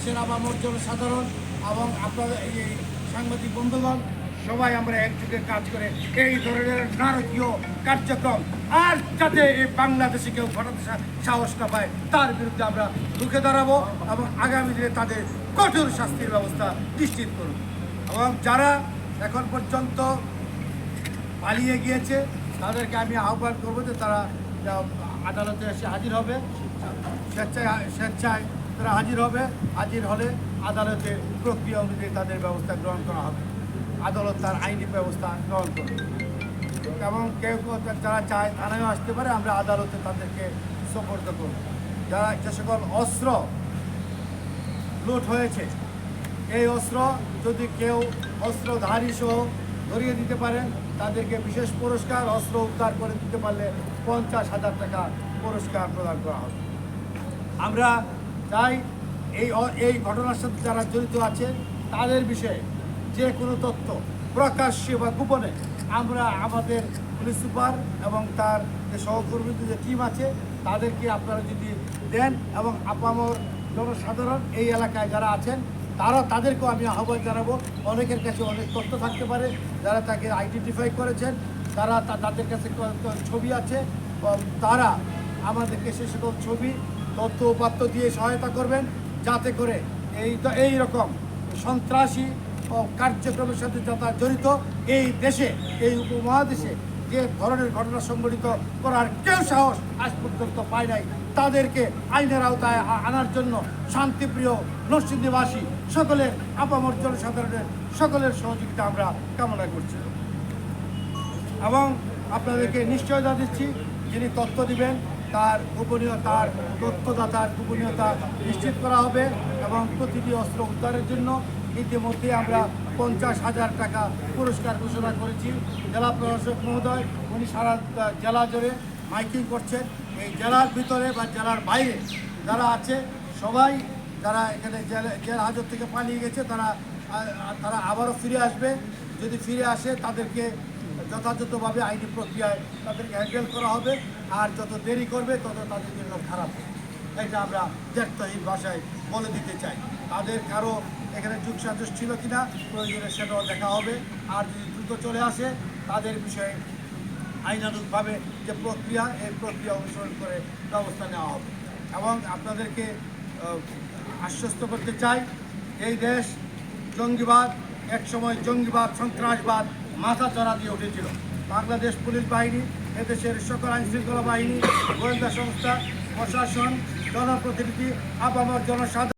দেশের আবামর সাধারণ এবং আপনাদের এই সাংবাদিক বন্ধুগণ, সবাই আমরা একযোগে কাজ করে এই ধরনের নারকীয় কার্যক্রম আর যাতে এই বাংলাদেশে কেউ ঘটাতে সাহস না পায়, তার বিরুদ্ধে আমরা রুখে দাঁড়াবো এবং আগামী দিনে তাদের কঠোর শাস্তির ব্যবস্থা নিশ্চিত করব। এবং যারা এখন পর্যন্ত পালিয়ে গিয়েছে, তাদেরকে আমি আহ্বান করব যে তারা আদালতে এসে হাজির হবে, স্বেচ্ছায় স্বেচ্ছায় তারা হাজির হবে। হাজির হলে আদালতের প্রক্রিয়া অনুযায়ী তাদের ব্যবস্থা গ্রহণ করা হবে। আদালত তার আইনি ব্যবস্থা গ্রহণ করবে। এবং কেউ যারা চায় থানায় আসতে পারে। আমরা আদালতে তাদেরকে সোপর্দ করব। যারা যে সকল অস্ত্র লুট হয়েছে, এই অস্ত্র যদি কেউ অস্ত্রধারী সহ ধরিয়ে দিতে পারেন, তাদেরকে বিশেষ পুরস্কার, অস্ত্র উদ্ধার করে দিতে পারলে পঞ্চাশ হাজার টাকা পুরস্কার প্রদান করা হবে। আমরা চাই এই এই ঘটনার সাথে যারা জড়িত আছে, তাদের বিষয়ে যে কোনো তথ্য প্রকাশ্যে বা গোপনে আমরা আমাদের পুলিশ সুপার এবং তার যে সহকর্মীদের যে টিম আছে, তাদেরকে আপনারা যদি দেন এবং আপামর জনসাধারণ এই এলাকায় যারা আছেন তারা তাদেরকেও আমি আহ্বান জানাব। অনেকের কাছে অনেক তথ্য থাকতে পারে, যারা তাকে আইডেন্টিফাই করেছেন, তারা তাদের কাছে ছবি আছে তারা আমাদেরকে সে সকল ছবি তথ্য উপাত্ত দিয়ে সহায়তা করবেন যাতে করে এই তো এই রকম সন্ত্রাসী ও কার্যক্রমের সাথে যারা জড়িত এই দেশে, এই উপমহাদেশে যে ধরনের ঘটনা সংঘটিত করার কেউ সাহস আজ পর্যন্ত পায় নাই। তাদেরকে আইনের আওতায় আনার জন্য শান্তিপ্রিয় নরসিংদীবাসী সকলের আপামর জনসাধারণের সকলের সহযোগিতা আমরা কামনা করছি। এবং আপনাদেরকে নিশ্চয়তা দিচ্ছি, যিনি তথ্য দিবেন তার গোপনীয়তার তথ্যদাতার গোপনীয়তা নিশ্চিত করা হবে এবং প্রতিটি অস্ত্র উদ্ধারের জন্য ইতিমধ্যে আমরা পঞ্চাশ হাজার টাকা পুরস্কার ঘোষণা করেছি। জেলা প্রশাসক মহোদয়, উনি সারা জেলা জুড়ে মাইকিং করছেন। এই জেলার ভিতরে বা জেলার বাইরে যারা আছে, সবাই যারা এখানে জেলে হাজত থেকে পালিয়ে গেছে, তারা তারা আবারও ফিরে আসবে। যদি ফিরে আসে, তাদেরকে যথাযথভাবে আইনি প্রক্রিয়ায় তাদেরকে হ্যান্ডেল করা হবে, আর যত দেরি করবে, তত তাদের জন্য খারাপ হবে। এটা আমরা জ্যাঠহীন ভাষায় বলে দিতে চাই। তাদের কারও এখানে যুগ সাজস ছিল কিনা, প্রয়োজনে সেটাও দেখা হবে। আর যদি দ্রুত চলে আসে, তাদের বিষয়ে আইনানুগভাবে যে প্রক্রিয়া, এই প্রক্রিয়া অনুসরণ করে ব্যবস্থা নেওয়া হবে। এবং আপনাদেরকে আশ্বস্ত করতে চাই, এই দেশ জঙ্গিবাদ, একসময় জঙ্গিবাদ, সন্ত্রাসবাদ মাথা চড়া দিয়ে উঠেছিল। বাংলাদেশ পুলিশ বাহিনী, এদেশের সকল আইন শৃঙ্খলা বাহিনী, গোয়েন্দা সংস্থা, প্রশাসন, জনপ্রতিনিধি, আপামর জনসাধারণ